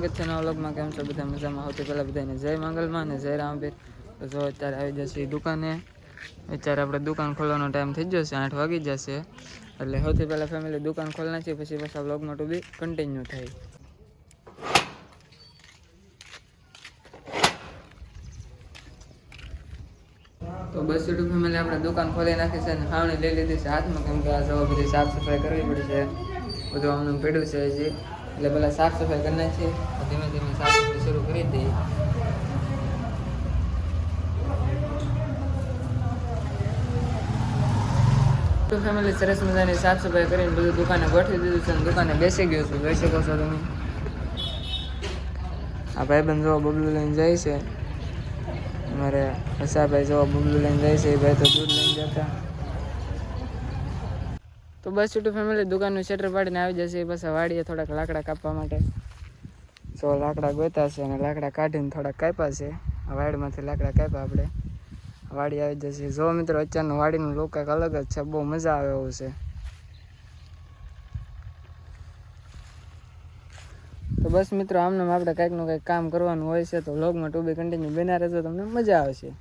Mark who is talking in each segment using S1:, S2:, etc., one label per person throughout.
S1: છે નવા વ્લોગમાં કેમ છો? બધા મજામાં? સૌથી પહેલાં બધાને જય મંગલમાં અને જય રામભીર તો જો અત્યારે આવી જશે દુકાને. અત્યારે આપણે દુકાન ખોલવાનો ટાઈમ થઈ જશે આઠ વાગી જશે. એટલે સૌથી પહેલાં ફેમિલી દુકાન ખોલના છે પછી પાછા વ્લોગમાં ટુ બી કન્ટિન્યુ થાય. તો બસ યુટ્યુબ ફેમિલી આપણે દુકાન ખોલી નાખી છે અને ખાવણી લઈ લીધી છે હાથમાં, કેમ કે આ જવા બધી સાફ સફાઈ કરવી પડશે બધું આમનું પીડ્યું છે હજી. એટલે પહેલાં સાફ સફાઈ કરી નાખીએ. ધીમે ધીમે સાફ શરૂ કરી દઈએ તો ફેમિલી સરસ મજાની સાફ સફાઈ કરીને બધું દુકાને ગોઠવી દીધું છે દુકાને બેસી ગયો છું. જોઈ શકો છો તમે. આ ભાઈબંધ જોવા બબલું લઈને જાય છે. અમારે હસાભાઈ જોવા બબલું લઈને જાય છે. એ ભાઈ તો દૂધ લઈને જતા. તો બસ છૂટું ફેમિલી દુકાનનું શટર પાડીને આવી જશે. એ પાછા વાડીએ થોડાક લાકડા કાપવા માટે. સો લાકડા ગોતા છે અને લાકડા કાઢીને થોડાક કાપ્યા છે. વાડીમાંથી લાકડા કાપ્યા આપણે. વાડી આવી જશે. જો મિત્રો, અત્યારનું વાડીનું લોક કંઈક અલગ જ છે. બહુ મજા આવે એવું છે. તો બસ મિત્રો, આમને આપણે કંઈકનું કંઈક કામ કરવાનું હોય છે તો વ્લોગમાં ટુ બી કન્ટિન્યુ બન્યા રહેજો. તમને મજા આવશે.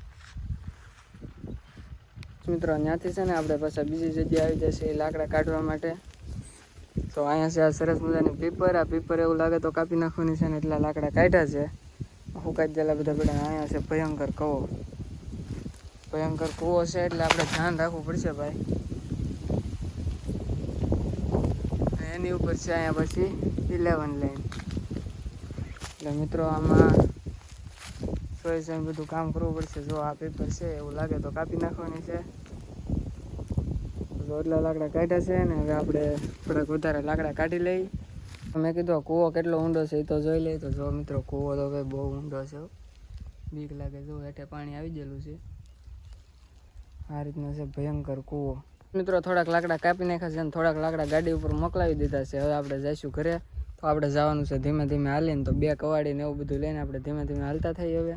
S1: મિત્રો, ત્યાંથી છે ને આપણે પાછા બીજી જગ્યાએ આવી જશે લાકડા કાઢવા માટે. તો અહીંયા છે આ સરસ મજાની પીપર આ પીપર એવું લાગે તો કાપી નાખવાની છે ને એટલા લાકડા કાઢ્યા છે. હુકાઈ દેલા બધા બધા, અહીંયા છે ભયંકર કવો. ભયંકર કૂવો છે એટલે આપણે ધ્યાન રાખવું પડશે ભાઈ. એની ઉપર છે અહીંયા પછી ઇલેવન લાઈન એટલે મિત્રો આમાં સોય બધું કામ કરવું પડશે. જો આ પેપર છે એવું લાગે તો કાપી નાખવાની છે. તો એટલા લાકડા કાઢ્યા છે ને હવે આપણે થોડાક વધારે લાકડા કાઢી લઈ. મેં કીધું કૂવો કેટલો ઊંડો છે એ તો જોઈ લઈએ. તો જો મિત્રો, કૂવો તો ભાઈ બહુ ઊંડો છે બીક લાગે જો હેઠે પાણી આવી ગયેલું છે. આ રીતનો છે ભયંકર કૂવો. મિત્રો, થોડાક લાકડા કાપી નાખ્યા છે અને થોડાક લાકડા ગાડી ઉપર મોકલાવી દીધા છે. હવે આપણે જઈશું ઘરે. તો આપણે જવાનું છે ધીમે ધીમે હાલીને તો બે કવાડીને એવું બધું લઈને આપણે ધીમે ધીમે હાલતા થઈએ હવે.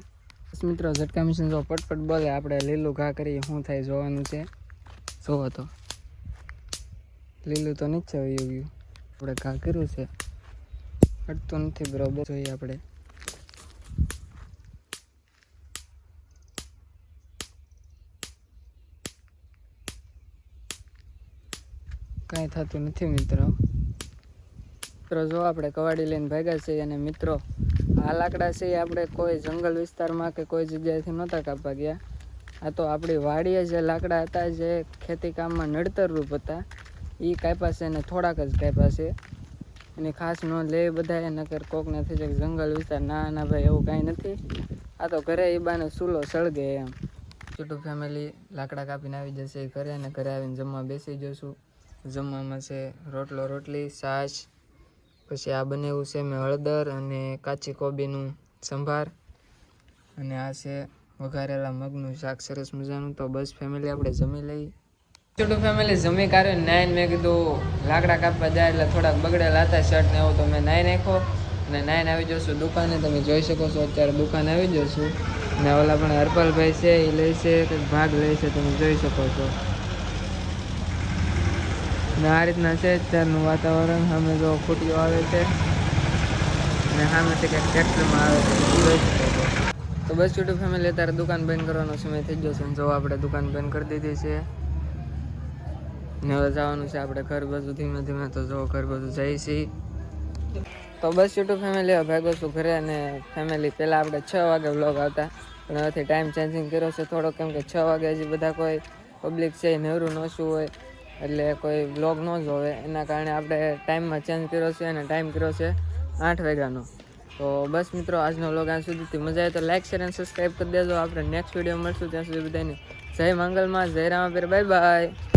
S1: બસ મિત્રો, ઝટકા મિશન જો પટપટ બોલે, આપણે લીલું ઘા કરી શું થાય જોવાનું છે. જોવો તો. લીલું તો નથી આવી ગયું આપણે ઘા કર્યું છે. હટતું નથી, બરોબર. જોઈએ આપણે. કાંઈ થતું નથી મિત્રો. મિત્રો, જો આપણે કવાડી લઈને ભાગ્યા છીએ અને મિત્રો, આ લાકડા છે આપણે કોઈ જંગલ વિસ્તારમાં કે કોઈ જગ્યાએથી નહોતા કાપવા ગયા. આ તો આપણી વાડીએ જે લાકડા હતા, જે ખેતી કામમાં નડતરરૂપ હતા એ કાપ્યા છે અને થોડાક જ કાપ્યા છે અને ખાસ નોંધ લે બધા એ નકર કોકને થઈ જાય જંગલ વિસ્તાર. ના ના ભાઈ, એવું કાંઈ નથી. આ તો ઘરે એ બાને સૂલો સળગે એમ. છોટું ફેમિલી લાકડા કાપીને આવી જશે ઘરે અને ઘરે આવીને જમવા બેસી જશું જમવામાં છે રોટલો, રોટલી, છાશ, પછી આ બનેવું છે મેં હળદર અને કાચી કોબીનું સંભાર. અને આ છે વઘારેલા મગનું શાક. સરસ મજાનું. તો બસ ફેમિલી આપણે જમી લઈ છોટું ફેમિલી જમી કાઢ્યું નાઈન મેં કીધું, લાકડા કાપવા જાય એટલે થોડાક બગડેલા હતા શર્ટ ને એવું, તો મેં નાઈ નાખ્યો. અને નાઈન આવી જશું દુકાને, તમે જોઈ શકો છો અત્યારે દુકાન આવી જશું. ને ઓલા પણ હરપાલભાઈ છે એ લે છે કંઈક ભાગ લે છે, તમે જોઈ શકો છો. ને આ રીતના છે અત્યારનું વાતાવરણ. સામે જો ખૂટીઓ આવે છે. અને સામેથી કંઈક ટ્રેક્ટરમાં આવે છે. જોઈ શકો છો. તો બસ યુટ્યુબ ફેમિલી અત્યારે દુકાન બંધ કરવાનો સમય થઈ ગયો છે. જો આપણે દુકાન બંધ કરી દીધી છે. ને હવે જવાનું છે આપણે ઘર બાજુ ધીમે ધીમે તો જો ઘર બાજુ જઈ છીએ તો બસ યુટ્યુબ ફેમિલી હવે છું ઘરે અને ફેમિલી પહેલાં આપણે છ વાગે વ્લોગ આવતા. પણ હવેથી ટાઈમ ચેન્જિંગ કર્યો છે થોડો કેમ કે છ વાગે હજી બધા કોઈ પબ્લિક છે નહેરું ન શું હોય, એટલે કોઈ વ્લોગ ન જોવે. એના કારણે આપણે ટાઈમમાં ચેન્જ કર્યો છે અને ટાઈમ કર્યો છે આઠ વાગ્યાનો. તો બસ મિત્રો, આજનો બ્લોગ આ સુધીથી મજા આવે તો લાઈક શેર અને સબસ્ક્રાઈબ કરી દેજો. આપણે નેક્સ્ટ વીડિયો મળશું ત્યાં સુધી બધાની. જય મંગલમાં, જય રામાપીર બાય બાય